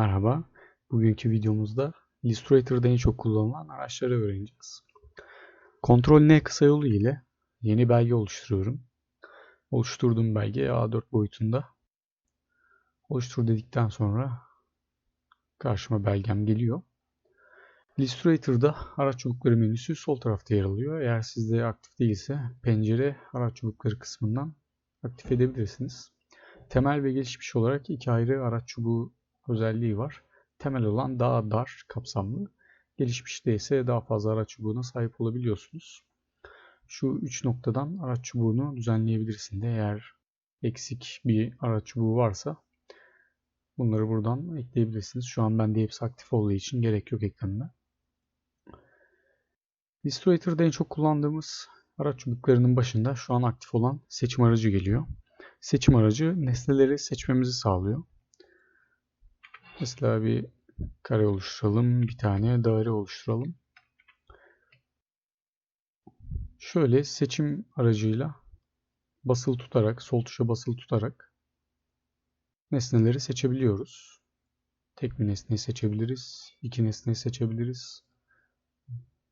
Merhaba. Bugünkü videomuzda Illustrator'da en çok kullanılan araçları öğreneceğiz. Ctrl N kısa yolu ile yeni belge oluşturuyorum. Oluşturduğum belge A4 boyutunda. Oluştur dedikten sonra karşıma belgem geliyor. Illustrator'da araç çubukları menüsü sol tarafta yer alıyor. Eğer sizde aktif değilse pencere araç çubukları kısmından aktif edebilirsiniz. Temel ve gelişmiş olarak iki ayrı araç çubuğu özelliği var. Temel olan daha dar kapsamlı. Gelişmişte ise daha fazla araç çubuğuna sahip olabiliyorsunuz. Şu üç noktadan araç çubuğunu düzenleyebilirsiniz. Eğer eksik bir araç çubuğu varsa bunları buradan ekleyebilirsiniz. Şu an bende hepsi aktif olduğu için gerek yok eklememe. Illustrator'da en çok kullandığımız araç çubuklarının başında şu an aktif olan seçim aracı geliyor. Seçim aracı nesneleri seçmemizi sağlıyor. Mesela bir kare oluşturalım. Bir tane daire oluşturalım. Şöyle seçim aracıyla basılı tutarak, sol tuşa basılı tutarak nesneleri seçebiliyoruz. Tek bir nesneyi seçebiliriz. iki nesneyi seçebiliriz.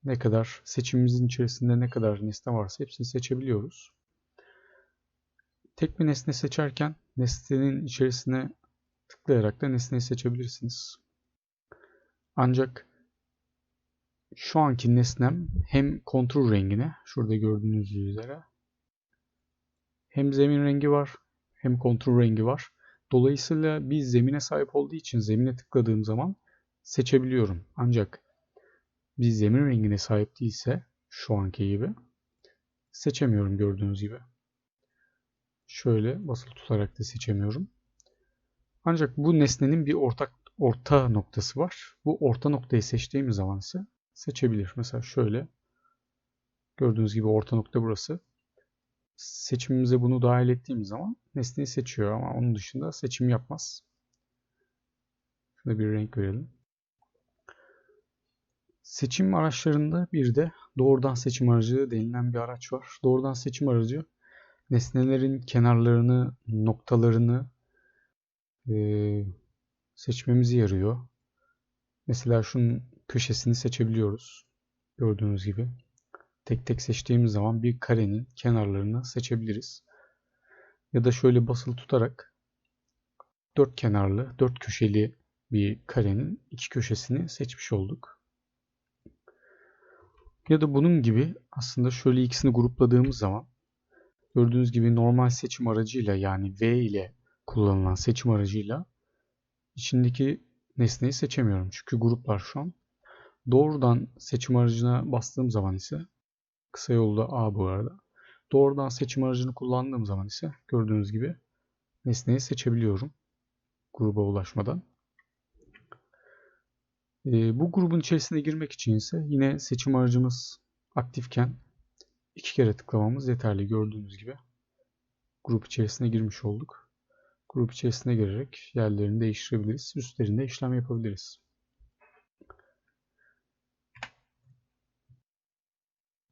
Ne kadar seçimimizin içerisinde ne kadar nesne varsa hepsini seçebiliyoruz. Tek bir nesne seçerken nesnenin içerisine tıklayarak da nesneyi seçebilirsiniz. Ancak şu anki nesnem hem kontrol rengine şurada gördüğünüz üzere hem zemin rengi var hem kontrol rengi var. Dolayısıyla bir zemine sahip olduğu için zemine tıkladığım zaman seçebiliyorum. Ancak bir zemin rengine sahip değilse şu anki gibi seçemiyorum gördüğünüz gibi. Şöyle basılı tutarak da seçemiyorum. Ancak bu nesnenin bir ortak orta noktası var. Bu orta noktayı seçtiğimiz zaman ise seçebilir. Mesela şöyle gördüğünüz gibi orta nokta burası. Seçimimize bunu dahil ettiğimiz zaman nesneyi seçiyor ama onun dışında seçim yapmaz. Şuna bir renk verelim. Seçim araçlarında bir de doğrudan seçim aracı denilen bir araç var. Doğrudan seçim aracı nesnelerin kenarlarını, noktalarını e, seçmemizi yarıyor. Mesela şunun köşesini seçebiliyoruz. Gördüğünüz gibi. Tek tek seçtiğimiz zaman bir karenin kenarlarını seçebiliriz. Ya da şöyle basılı tutarak dört kenarlı, dört köşeli bir karenin iki köşesini seçmiş olduk. Ya da bunun gibi aslında şöyle ikisini grupladığımız zaman gördüğünüz gibi normal seçim aracıyla yani V ile kullanılan seçim aracıyla içindeki nesneyi seçemiyorum. Çünkü gruplar şu an. Doğrudan seçim aracına bastığım zaman ise kısa yolda A bu arada. Doğrudan seçim aracını kullandığım zaman ise gördüğünüz gibi nesneyi seçebiliyorum. Gruba ulaşmadan. E, bu grubun içerisine girmek için ise yine seçim aracımız aktifken iki kere tıklamamız yeterli. Gördüğünüz gibi grup içerisine girmiş olduk grup içerisine girerek yerlerini değiştirebiliriz. Üstlerinde işlem yapabiliriz.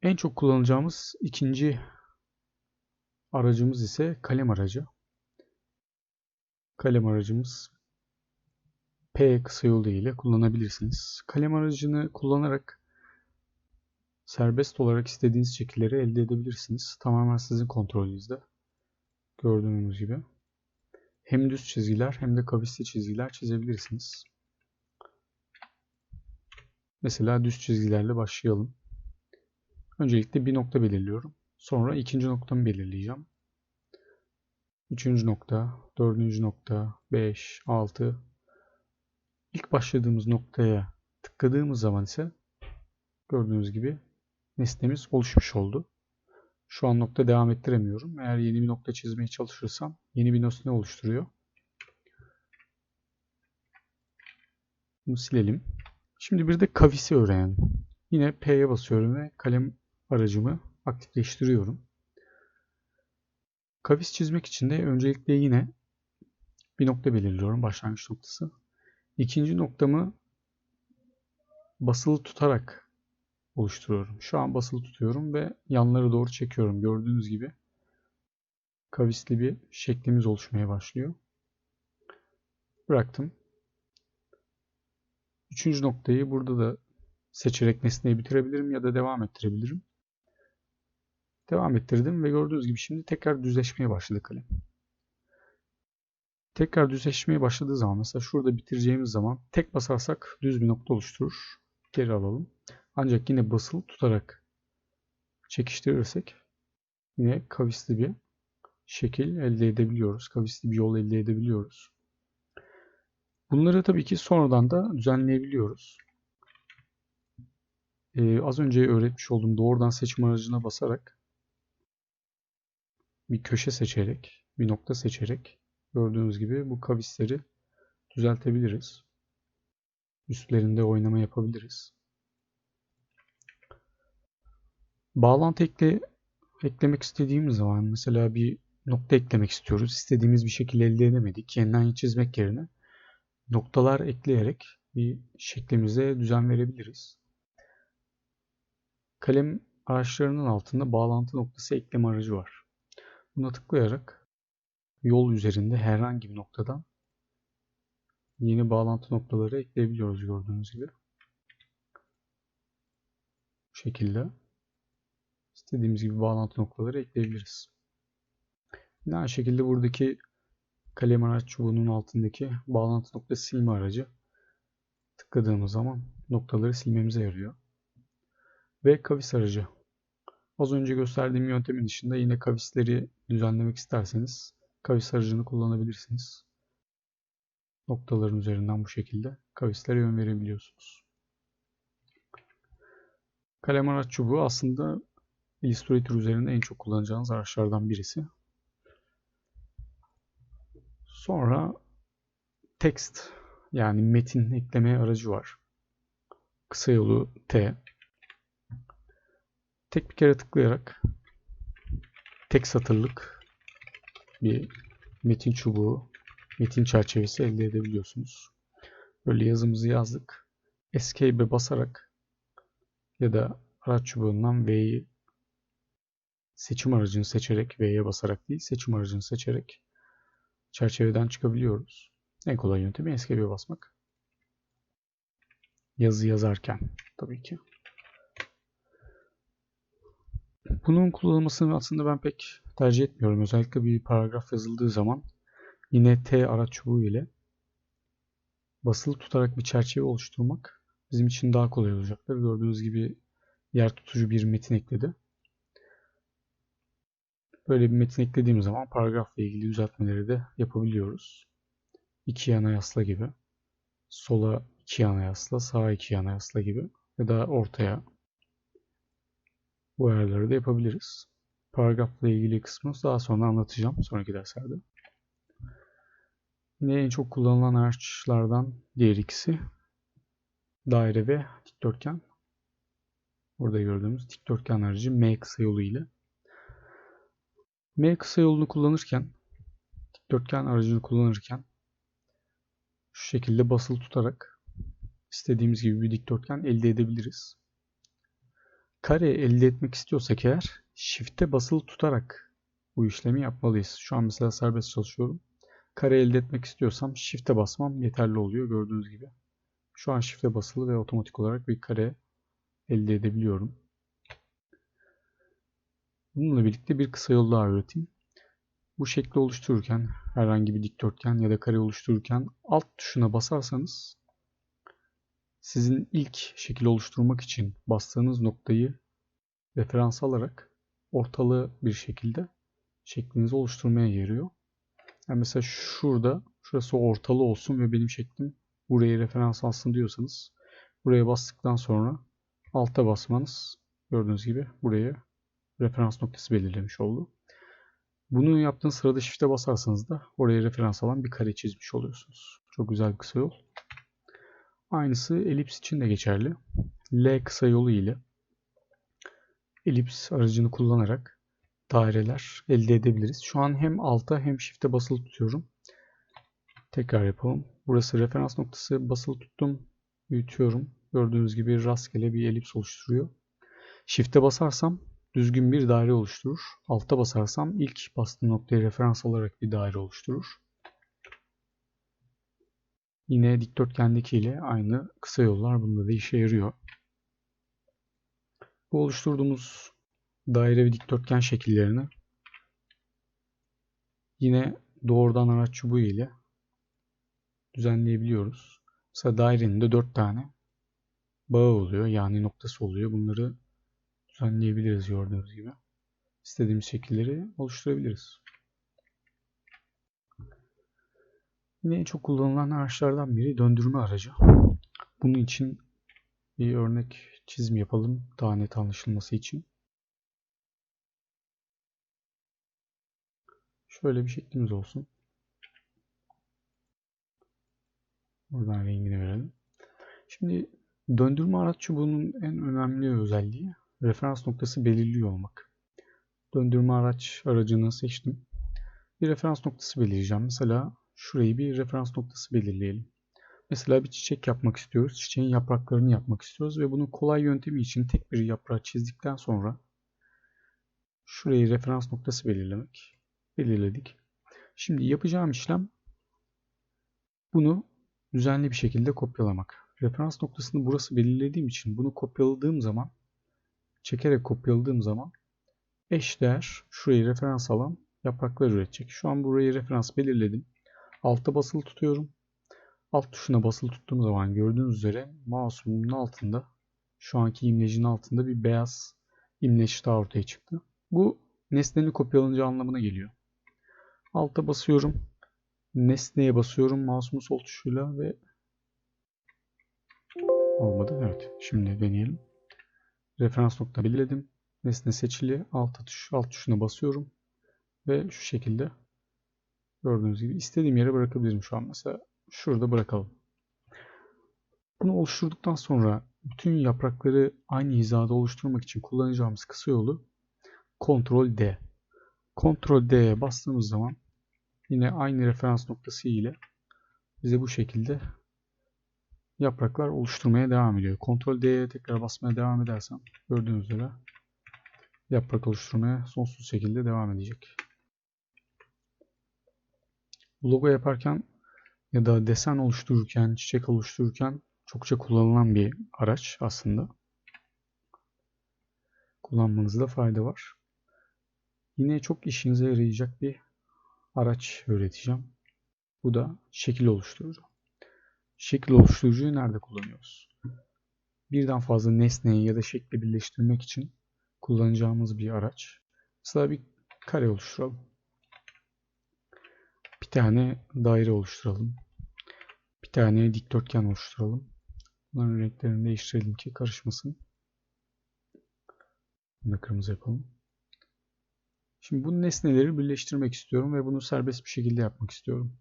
En çok kullanacağımız ikinci aracımız ise kalem aracı. Kalem aracımız P kısa yolu ile kullanabilirsiniz. Kalem aracını kullanarak serbest olarak istediğiniz şekilleri elde edebilirsiniz. Tamamen sizin kontrolünüzde. Gördüğünüz gibi hem düz çizgiler hem de kavisli çizgiler çizebilirsiniz. Mesela düz çizgilerle başlayalım. Öncelikle bir nokta belirliyorum. Sonra ikinci noktamı belirleyeceğim. Üçüncü nokta, dördüncü nokta, beş, altı. İlk başladığımız noktaya tıkladığımız zaman ise gördüğünüz gibi nesnemiz oluşmuş oldu. Şu an nokta devam ettiremiyorum. Eğer yeni bir nokta çizmeye çalışırsam yeni bir nesne oluşturuyor. Bunu silelim. Şimdi bir de kavisi öğrenelim. Yine P'ye basıyorum ve kalem aracımı aktifleştiriyorum. Kavis çizmek için de öncelikle yine bir nokta belirliyorum. Başlangıç noktası. İkinci noktamı basılı tutarak oluşturuyorum. Şu an basılı tutuyorum ve yanları doğru çekiyorum. Gördüğünüz gibi kavisli bir şeklimiz oluşmaya başlıyor. Bıraktım. Üçüncü noktayı burada da seçerek nesneyi bitirebilirim ya da devam ettirebilirim. Devam ettirdim ve gördüğünüz gibi şimdi tekrar düzleşmeye başladı kalem. Tekrar düzleşmeye başladığı zaman mesela şurada bitireceğimiz zaman tek basarsak düz bir nokta oluşturur. Geri alalım. Ancak yine basılı tutarak çekiştirirsek yine kavisli bir şekil elde edebiliyoruz. Kavisli bir yol elde edebiliyoruz. Bunları tabii ki sonradan da düzenleyebiliyoruz. Ee, az önce öğretmiş olduğum doğrudan seçim aracına basarak bir köşe seçerek, bir nokta seçerek gördüğünüz gibi bu kavisleri düzeltebiliriz. Üstlerinde oynama yapabiliriz. Bağlantı ekle, eklemek istediğimiz zaman mesela bir nokta eklemek istiyoruz. İstediğimiz bir şekilde elde edemedik. Yeniden çizmek yerine noktalar ekleyerek bir şeklimize düzen verebiliriz. Kalem araçlarının altında bağlantı noktası ekleme aracı var. Buna tıklayarak yol üzerinde herhangi bir noktadan yeni bağlantı noktaları ekleyebiliyoruz gördüğünüz gibi. Bu şekilde istediğimiz gibi bağlantı noktaları ekleyebiliriz. Yine aynı şekilde buradaki kalem araç çubuğunun altındaki bağlantı noktası silme aracı tıkladığımız zaman noktaları silmemize yarıyor. Ve kavis aracı. Az önce gösterdiğim yöntemin dışında yine kavisleri düzenlemek isterseniz kavis aracını kullanabilirsiniz. Noktaların üzerinden bu şekilde kavislere yön verebiliyorsunuz. Kalem araç çubuğu aslında Illustrator üzerinde en çok kullanacağınız araçlardan birisi. Sonra text yani metin ekleme aracı var. Kısa yolu T. Tek bir kere tıklayarak tek satırlık bir metin çubuğu, metin çerçevesi elde edebiliyorsunuz. Böyle yazımızı yazdık. Escape'e basarak ya da araç çubuğundan V'yi seçim aracını seçerek V'ye basarak değil seçim aracını seçerek çerçeveden çıkabiliyoruz. En kolay yöntemi Escape'e basmak. Yazı yazarken tabii ki. Bunun kullanılmasını aslında ben pek tercih etmiyorum. Özellikle bir paragraf yazıldığı zaman yine T araç çubuğu ile basılı tutarak bir çerçeve oluşturmak bizim için daha kolay olacaktır. Gördüğünüz gibi yer tutucu bir metin ekledi. Böyle bir metin eklediğim zaman paragrafla ilgili düzeltmeleri de yapabiliyoruz. İki yana yasla gibi. Sola iki yana yasla, sağa iki yana yasla gibi. Ya da ortaya bu ayarları da yapabiliriz. Paragrafla ilgili kısmı daha sonra anlatacağım sonraki derslerde. Yine en çok kullanılan araçlardan diğer ikisi daire ve dikdörtgen. Burada gördüğümüz dikdörtgen aracı M kısa yolu ile. M kısa yolunu kullanırken dikdörtgen aracını kullanırken şu şekilde basılı tutarak istediğimiz gibi bir dikdörtgen elde edebiliriz. Kare elde etmek istiyorsak eğer shift'e basılı tutarak bu işlemi yapmalıyız. Şu an mesela serbest çalışıyorum. Kare elde etmek istiyorsam shift'e basmam yeterli oluyor gördüğünüz gibi. Şu an shift'e basılı ve otomatik olarak bir kare elde edebiliyorum. Bununla birlikte bir kısa yol daha öğreteyim. Bu şekli oluştururken herhangi bir dikdörtgen ya da kare oluştururken alt tuşuna basarsanız sizin ilk şekil oluşturmak için bastığınız noktayı referans alarak ortalı bir şekilde şeklinizi oluşturmaya yarıyor. Yani mesela şurada şurası ortalı olsun ve benim şeklim buraya referans alsın diyorsanız buraya bastıktan sonra alta basmanız gördüğünüz gibi buraya referans noktası belirlemiş oldu. Bunu yaptığınız sırada shift'e basarsanız da oraya referans alan bir kare çizmiş oluyorsunuz. Çok güzel bir kısa yol. Aynısı elips için de geçerli. L kısa yolu ile elips aracını kullanarak daireler elde edebiliriz. Şu an hem alta hem shift'e basılı tutuyorum. Tekrar yapalım. Burası referans noktası. Basılı tuttum. Büyütüyorum. Gördüğünüz gibi rastgele bir elips oluşturuyor. Shift'e basarsam düzgün bir daire oluşturur. Alta basarsam ilk bastığım noktayı referans alarak bir daire oluşturur. Yine dikdörtgendeki ile aynı kısa yollar bunda da işe yarıyor. Bu oluşturduğumuz daire ve dikdörtgen şekillerini yine doğrudan araç çubuğu ile düzenleyebiliyoruz. Mesela dairenin de 4 tane bağı oluyor. Yani noktası oluyor. Bunları düzenleyebiliriz gördüğünüz gibi. İstediğimiz şekilleri oluşturabiliriz. Yine en çok kullanılan araçlardan biri döndürme aracı. Bunun için bir örnek çizim yapalım daha net anlaşılması için. Şöyle bir şeklimiz olsun. Buradan rengini verelim. Şimdi döndürme araç çubuğunun en önemli özelliği referans noktası belirliyor olmak. Döndürme araç aracını seçtim. Bir referans noktası belirleyeceğim. Mesela şurayı bir referans noktası belirleyelim. Mesela bir çiçek yapmak istiyoruz. Çiçeğin yapraklarını yapmak istiyoruz ve bunun kolay yöntemi için tek bir yaprağı çizdikten sonra şurayı referans noktası belirlemek. Belirledik. Şimdi yapacağım işlem bunu düzenli bir şekilde kopyalamak. Referans noktasını burası belirlediğim için bunu kopyaladığım zaman çekerek kopyaladığım zaman eş değer şurayı referans alan yapraklar üretecek. Şu an burayı referans belirledim. Altta basılı tutuyorum. Alt tuşuna basılı tuttuğum zaman gördüğünüz üzere mouse'umun altında şu anki imlecin altında bir beyaz imleç daha ortaya çıktı. Bu nesnenin kopyalanacağı anlamına geliyor. Alta basıyorum. Nesneye basıyorum mouse'umun sol tuşuyla ve olmadı. Evet. Şimdi deneyelim. Referans nokta belirledim. Nesne seçili. Alt tuş, alt tuşuna basıyorum. Ve şu şekilde gördüğünüz gibi istediğim yere bırakabilirim şu an. Mesela şurada bırakalım. Bunu oluşturduktan sonra bütün yaprakları aynı hizada oluşturmak için kullanacağımız kısa yolu Ctrl D. Ctrl D'ye bastığımız zaman yine aynı referans noktası ile bize bu şekilde yapraklar oluşturmaya devam ediyor. Ctrl D'ye tekrar basmaya devam edersem gördüğünüz üzere yaprak oluşturmaya sonsuz şekilde devam edecek. Logo yaparken ya da desen oluştururken, çiçek oluştururken çokça kullanılan bir araç aslında. Kullanmanızda fayda var. Yine çok işinize yarayacak bir araç öğreteceğim. Bu da şekil oluşturucu. Şekil oluşturucuyu nerede kullanıyoruz? Birden fazla nesneyi ya da şekli birleştirmek için kullanacağımız bir araç. Mesela bir kare oluşturalım. Bir tane daire oluşturalım. Bir tane dikdörtgen oluşturalım. Bunların renklerini değiştirelim ki karışmasın. Bunu da kırmızı yapalım. Şimdi bu nesneleri birleştirmek istiyorum ve bunu serbest bir şekilde yapmak istiyorum.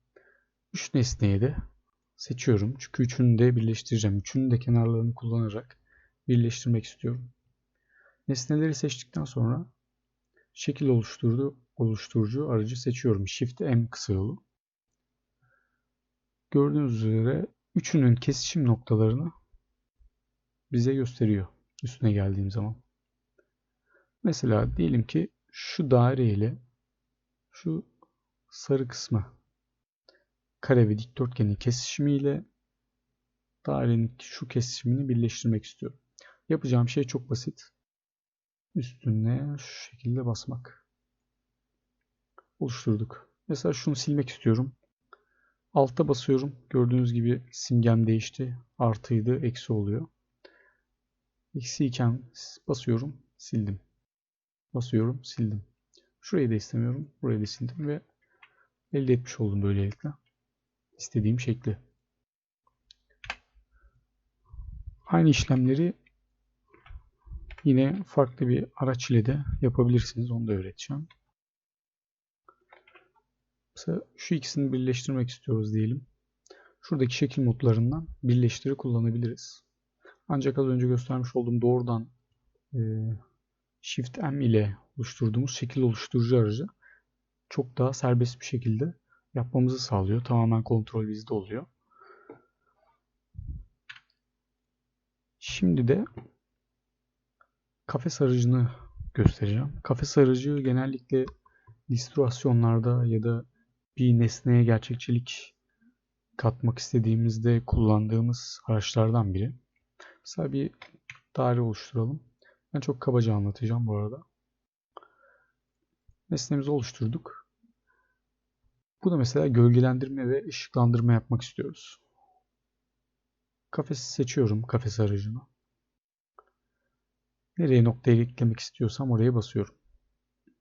Üç nesneyi de seçiyorum. Çünkü üçünü de birleştireceğim. Üçünün de kenarlarını kullanarak birleştirmek istiyorum. Nesneleri seçtikten sonra şekil oluşturdu, oluşturucu aracı seçiyorum. Shift M kısa yolu. Gördüğünüz üzere üçünün kesişim noktalarını bize gösteriyor üstüne geldiğim zaman. Mesela diyelim ki şu daire ile şu sarı kısmı kare ve dikdörtgenin kesişimiyle dairenin şu kesişimini birleştirmek istiyorum. Yapacağım şey çok basit. Üstüne şu şekilde basmak. Oluşturduk. Mesela şunu silmek istiyorum. Alta basıyorum. Gördüğünüz gibi simgem değişti. Artıydı, eksi oluyor. Eksi iken basıyorum, sildim. Basıyorum, sildim. Şurayı da istemiyorum. Burayı da sildim ve elde etmiş oldum böylelikle. İstediğim şekli. Aynı işlemleri yine farklı bir araç ile de yapabilirsiniz. Onu da öğreteceğim. Mesela şu ikisini birleştirmek istiyoruz diyelim. Şuradaki şekil modlarından birleştiri kullanabiliriz. Ancak az önce göstermiş olduğum doğrudan e, Shift M ile oluşturduğumuz şekil oluşturucu aracı çok daha serbest bir şekilde yapmamızı sağlıyor. Tamamen kontrol bizde oluyor. Şimdi de kafes aracını göstereceğim. Kafes aracı genellikle illüstrasyonlarda ya da bir nesneye gerçekçilik katmak istediğimizde kullandığımız araçlardan biri. Mesela bir daire oluşturalım. Ben çok kabaca anlatacağım bu arada. Nesnemizi oluşturduk. Bu da mesela gölgelendirme ve ışıklandırma yapmak istiyoruz. Kafesi seçiyorum, kafes aracını. Nereye noktayı eklemek istiyorsam oraya basıyorum.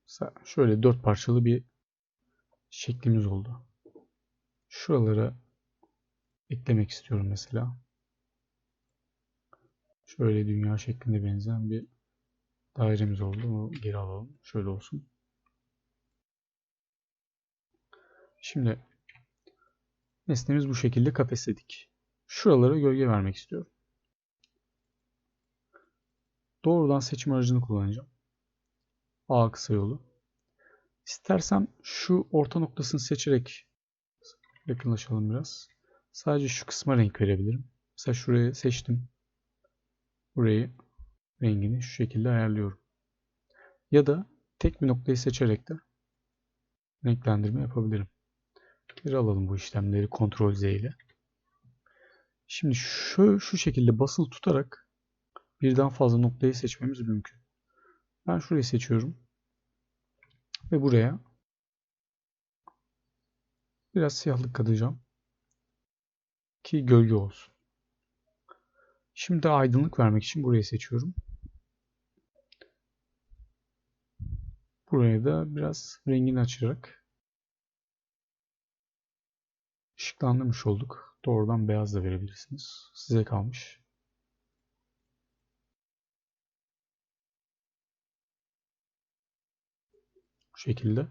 Mesela şöyle dört parçalı bir şeklimiz oldu. Şuralara eklemek istiyorum mesela. Şöyle dünya şeklinde benzeyen bir dairemiz oldu. Bunu geri alalım. Şöyle olsun. Şimdi nesnemiz bu şekilde kafesledik. Şuralara gölge vermek istiyorum. Doğrudan seçim aracını kullanacağım. A kısa yolu. İstersem şu orta noktasını seçerek yakınlaşalım biraz. Sadece şu kısma renk verebilirim. Mesela şurayı seçtim. Burayı rengini şu şekilde ayarlıyorum. Ya da tek bir noktayı seçerek de renklendirme yapabilirim. Geri alalım bu işlemleri Ctrl Z ile. Şimdi şu, şu şekilde basılı tutarak birden fazla noktayı seçmemiz mümkün. Ben şurayı seçiyorum. Ve buraya biraz siyahlık katacağım. Ki gölge olsun. Şimdi aydınlık vermek için burayı seçiyorum. Buraya da biraz rengini açarak ışıklandırmış olduk. Doğrudan beyaz da verebilirsiniz. Size kalmış. Bu şekilde.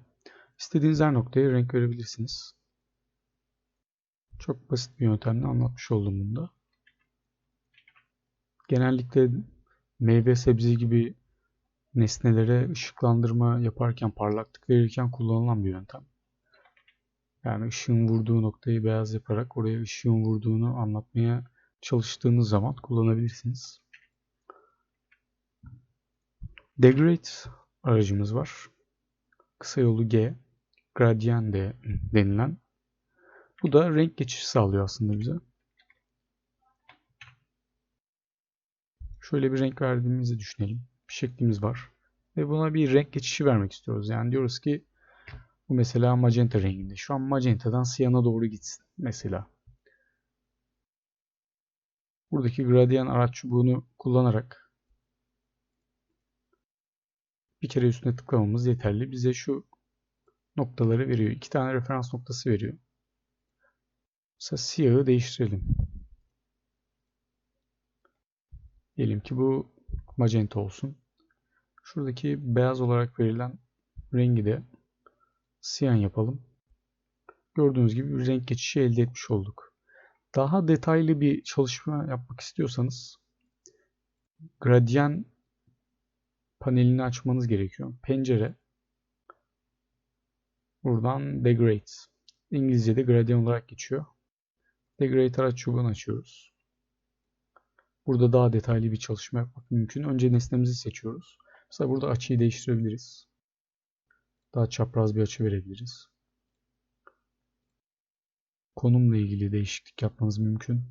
İstediğiniz her noktaya renk verebilirsiniz. Çok basit bir yöntemle anlatmış oldum bunu da. Genellikle meyve sebze gibi nesnelere ışıklandırma yaparken, parlaklık verirken kullanılan bir yöntem. Yani ışığın vurduğu noktayı beyaz yaparak oraya ışığın vurduğunu anlatmaya çalıştığınız zaman kullanabilirsiniz. Degrade aracımız var. Kısa yolu G. Gradient de denilen. Bu da renk geçişi sağlıyor aslında bize. Şöyle bir renk verdiğimizi düşünelim. Bir şeklimiz var. Ve buna bir renk geçişi vermek istiyoruz. Yani diyoruz ki bu mesela magenta renginde. Şu an magentadan siyana doğru gitsin mesela. Buradaki gradient araç çubuğunu kullanarak bir kere üstüne tıklamamız yeterli. Bize şu noktaları veriyor. İki tane referans noktası veriyor. Mesela siyahı değiştirelim. Diyelim ki bu magenta olsun. Şuradaki beyaz olarak verilen rengi de siyan yapalım. Gördüğünüz gibi bir renk geçişi elde etmiş olduk. Daha detaylı bir çalışma yapmak istiyorsanız gradient panelini açmanız gerekiyor. Pencere buradan degrade İngilizce'de gradient olarak geçiyor. Degrade araç çubuğunu açıyoruz. Burada daha detaylı bir çalışma yapmak mümkün. Önce nesnemizi seçiyoruz. Mesela burada açıyı değiştirebiliriz. Daha çapraz bir açı verebiliriz. Konumla ilgili değişiklik yapmanız mümkün.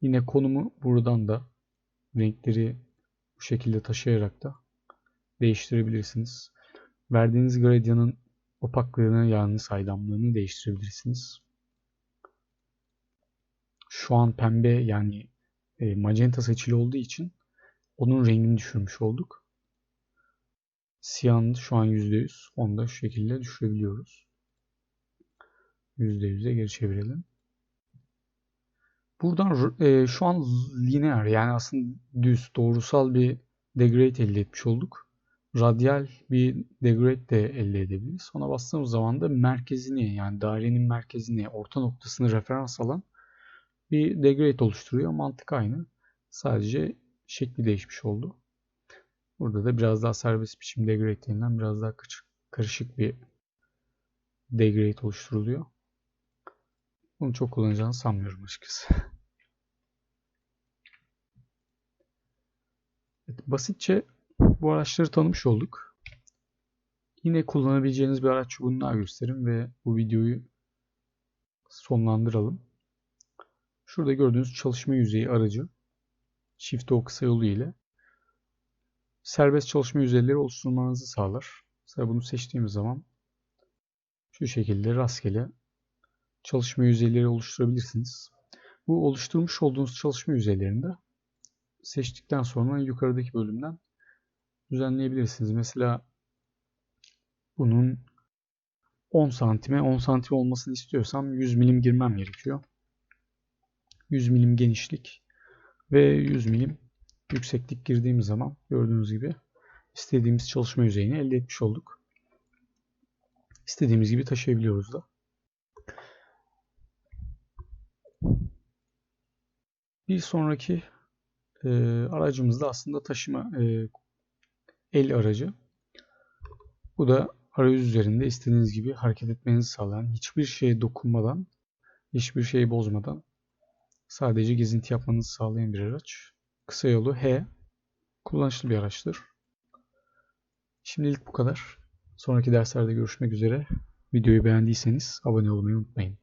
Yine konumu buradan da renkleri bu şekilde taşıyarak da değiştirebilirsiniz. Verdiğiniz gradyanın opaklığını yani saydamlığını değiştirebilirsiniz. Şu an pembe yani e, magenta seçili olduğu için onun rengini düşürmüş olduk. Siyahın şu an %100. Onu da şu şekilde düşürebiliyoruz. %100'e geri çevirelim. Buradan e, şu an lineer yani aslında düz doğrusal bir degrade elde etmiş olduk. Radyal bir degrade de elde edebiliriz. Ona bastığımız zaman da merkezini yani dairenin merkezini, orta noktasını referans alan bir degrade oluşturuyor. Mantık aynı. Sadece şekli değişmiş oldu. Burada da biraz daha serbest biçim degrade denilen biraz daha karışık bir degrade oluşturuluyor. Bunu çok kullanacağını sanmıyorum açıkçası. Evet, basitçe bu araçları tanımış olduk. Yine kullanabileceğiniz bir araç çubuğunu daha göstereyim ve bu videoyu sonlandıralım. Şurada gördüğünüz çalışma yüzeyi aracı Shift O kısa yolu ile serbest çalışma yüzeyleri oluşturmanızı sağlar. Mesela bunu seçtiğimiz zaman şu şekilde rastgele çalışma yüzeyleri oluşturabilirsiniz. Bu oluşturmuş olduğunuz çalışma yüzeylerinde seçtikten sonra yukarıdaki bölümden düzenleyebilirsiniz. Mesela bunun 10 santime 10 santim olmasını istiyorsam 100 milim girmem gerekiyor. 100 milim genişlik ve 100 milim yükseklik girdiğimiz zaman gördüğünüz gibi istediğimiz çalışma yüzeyini elde etmiş olduk. İstediğimiz gibi taşıyabiliyoruz da. Bir sonraki e, aracımız da aslında taşıma e, el aracı. Bu da arayüz üzerinde istediğiniz gibi hareket etmenizi sağlayan, hiçbir şeye dokunmadan, hiçbir şeyi bozmadan sadece gezinti yapmanızı sağlayan bir araç. Kısa yolu H. Kullanışlı bir araçtır. Şimdilik bu kadar. Sonraki derslerde görüşmek üzere. Videoyu beğendiyseniz abone olmayı unutmayın.